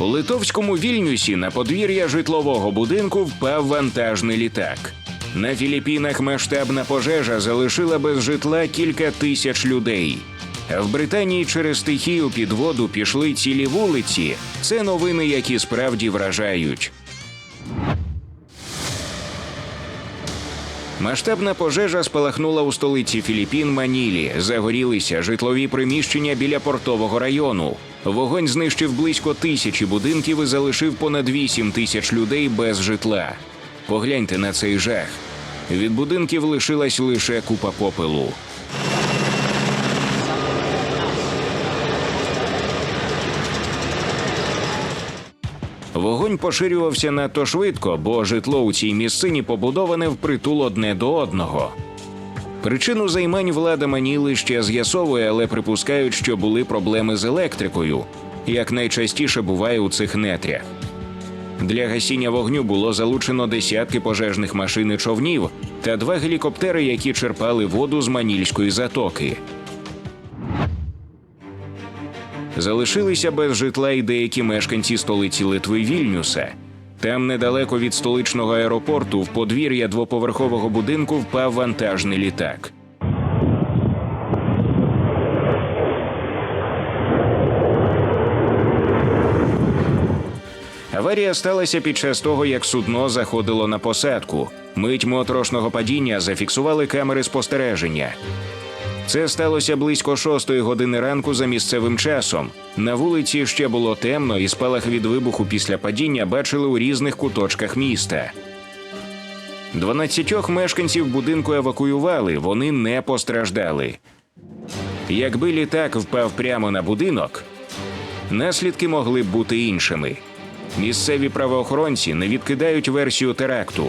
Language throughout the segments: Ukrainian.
У литовському Вільнюсі на подвір'я житлового будинку впав вантажний літак. На Філіппінах масштабна пожежа залишила без житла кілька тисяч людей. А в Британії через стихію під воду пішли цілі вулиці. Це новини, які справді вражають. Масштабна пожежа спалахнула у столиці Філіппін Манілі. Загорілися житлові приміщення біля портового району. Вогонь знищив близько тисячі будинків і залишив понад 8 тисяч людей без житла. Погляньте на цей жах. Від будинків лишилась лише купа попелу. Вогонь поширювався надто швидко, бо житло у цій місцині побудоване впритул одне до одного. Причину займань влада Маніли ще з'ясовує, але припускають, що були проблеми з електрикою, як найчастіше буває у цих нетрях. Для гасіння вогню було залучено десятки пожежних машин і човнів та два гелікоптери, які черпали воду з манільської затоки. Залишилися без житла й деякі мешканці столиці Литви Вільнюса. Там, недалеко від столичного аеропорту, в подвір'я двоповерхового будинку впав вантажний літак. Аварія сталася під час того, як судно заходило на посадку. Мить моторошного падіння зафіксували камери спостереження. Це сталося близько шостої години ранку за місцевим часом. На вулиці ще було темно, і спалах від вибуху після падіння бачили у різних куточках міста. Дванадцятьох мешканців будинку евакуювали, вони не постраждали. Якби літак впав прямо на будинок, наслідки могли б бути іншими. Місцеві правоохоронці не відкидають версію теракту.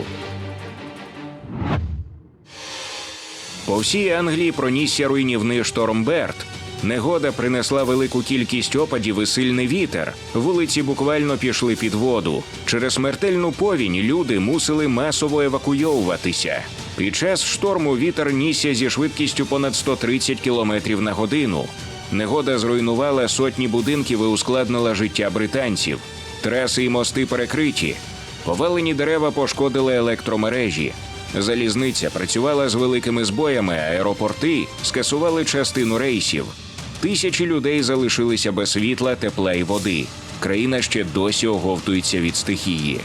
По всій Англії пронісся руйнівний шторм Берт. Негода принесла велику кількість опадів і сильний вітер. Вулиці буквально пішли під воду. Через смертельну повінь люди мусили масово евакуйовуватися. Під час шторму вітер нісся зі швидкістю понад 130 км на годину. Негода зруйнувала сотні будинків і ускладнила життя британців. Траси і мости перекриті. Повалені дерева пошкодили електромережі. Залізниця працювала з великими збоями, аеропорти скасували частину рейсів. Тисячі людей залишилися без світла, тепла і води. Країна ще досі оговтується від стихії.